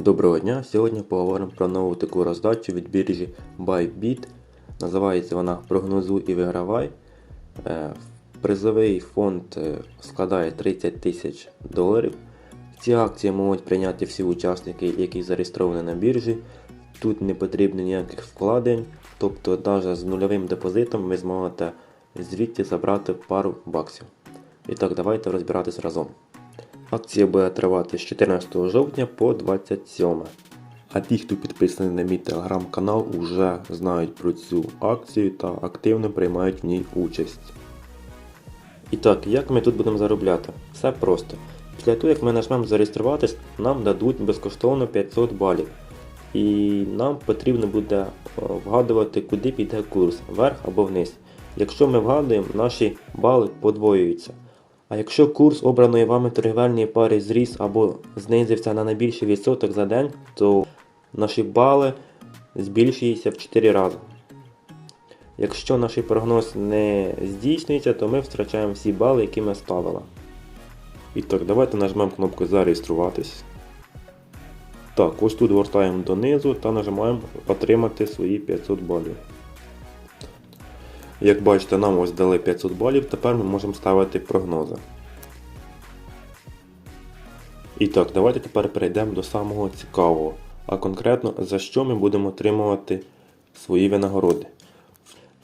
Доброго дня! Сьогодні поговоримо про нову таку роздачу від біржі Bybit. Називається вона Прогнозуй і вигравай. Е, Призовий фонд е, складає 30 тисяч доларів. Ці акції можуть прийняти всі учасники, які зареєстровані на біржі. Тут не потрібно ніяких вкладень, тобто навіть з нульовим депозитом ви зможете звідти забрати пару баксів. І так, давайте розбиратись разом. Акція буде тривати з 14 жовтня по 27. А ті, хто підписаний на мій телеграм-канал, вже знають про цю акцію та активно приймають в ній участь. І так, як ми тут будемо заробляти? Все просто. Після того, як ми нажмемо зареєструватись, нам дадуть безкоштовно 500 балів. І нам потрібно буде е, вгадувати, куди піде курс, вверх або вниз. Якщо ми вгадуємо, наші бали подвоюються. А якщо курс обраної вами торгівельної пари зріс або знизився на найбільший відсоток за день, то наші бали збільшуються в 4 рази. Якщо наш прогноз не здійснюється, то ми втрачаємо всі бали, які ми ставили. І так, давайте нажмемо кнопку Зареєструватись. Так, ось тут гортаємо донизу та нажимаємо Отримати свої 500 балів. Як бачите, нам ось дали 500 балів, тепер ми можемо ставити прогнози. І так, давайте тепер перейдемо до самого цікавого, а конкретно за що ми будемо отримувати свої винагороди.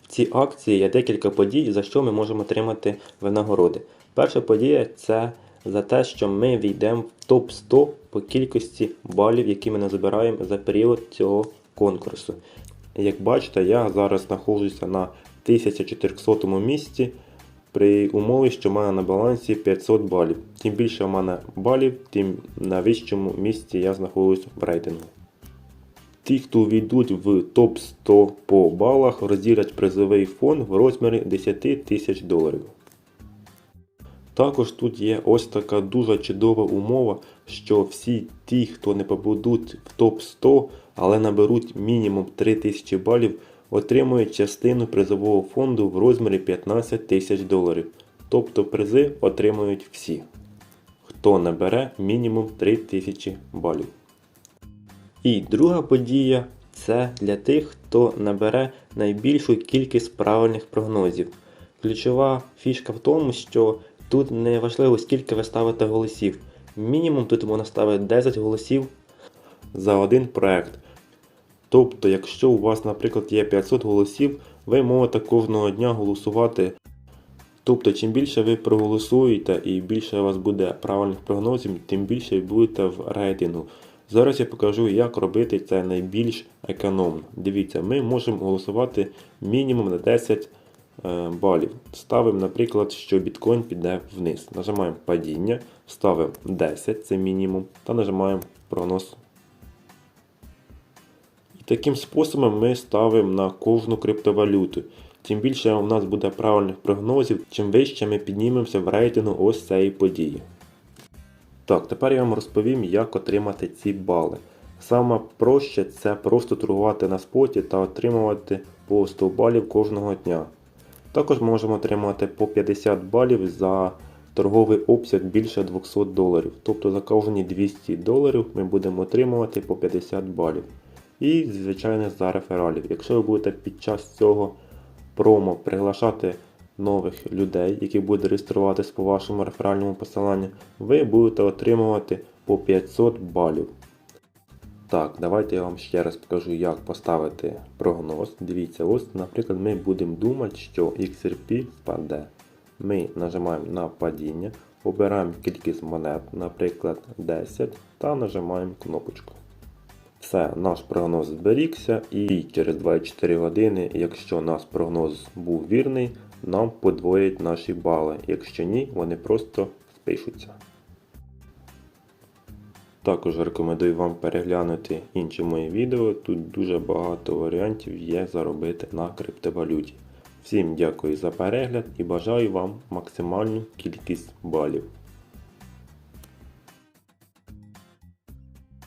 В цій акції є декілька подій, за що ми можемо отримати винагороди. Перша подія це за те, що ми війдемо в топ 100 по кількості балів, які ми назбираємо за період цього конкурсу. Як бачите, я зараз знаходжуся на 1400 місці при умові, що мене на балансі 500 балів. Тим більше в мене балів, тим на вищому місці я знаходжусь в рейтингу. Ті, хто увійдуть в топ 100 по балах, розділять призовий фонд в розмірі 10 тисяч доларів. Також тут є ось така дуже чудова умова, що всі ті, хто не попадуть в топ 100, але наберуть мінімум 3000 балів, отримують частину призового фонду в розмірі 15 тисяч доларів. Тобто призи отримують всі, хто набере мінімум 3000 балів. І друга подія це для тих, хто набере найбільшу кількість правильних прогнозів. Ключова фішка в тому, що тут не важливо, скільки ви ставите голосів. Мінімум тут можна ставити 10 голосів за один проект. Тобто, якщо у вас, наприклад, є 500 голосів, ви можете кожного дня голосувати. Тобто, чим більше ви проголосуєте і більше у вас буде правильних прогнозів, тим більше будете в рейтингу. Зараз я покажу, як робити це найбільш економно. Дивіться, ми можемо голосувати мінімум на 10 е, балів. Ставимо, наприклад, що біткоін піде вниз. Нажимаємо падіння, ставимо 10, це мінімум, та нажимаємо прогноз. Таким способом ми ставимо на кожну криптовалюту. Чим більше у нас буде правильних прогнозів, чим вище ми піднімемося в рейтингу ось цієї події. Так, тепер я вам розповім, як отримати ці бали. Саме проще це просто торгувати на споті та отримувати по 100 балів кожного дня. Також можемо отримати по 50 балів за торговий обсяг більше 200 доларів. Тобто за кожні 200 доларів ми будемо отримувати по 50 балів. І, звичайно, за рефералів. Якщо ви будете під час цього промо приглашати нових людей, які будуть реєструватись по вашому реферальному посиланню, ви будете отримувати по 500 балів. Так, давайте я вам ще раз покажу, як поставити прогноз. Дивіться, ось, наприклад, ми будемо думати, що XRP впаде. Ми нажимаємо на падіння, обираємо кількість монет, наприклад, 10, та нажимаємо кнопочку. Все, наш прогноз зберігся і через 24 години, якщо наш прогноз був вірний, нам подвоять наші бали. Якщо ні, вони просто спишуться. Також рекомендую вам переглянути інші мої відео. Тут дуже багато варіантів є заробити на криптовалюті. Всім дякую за перегляд і бажаю вам максимальну кількість балів.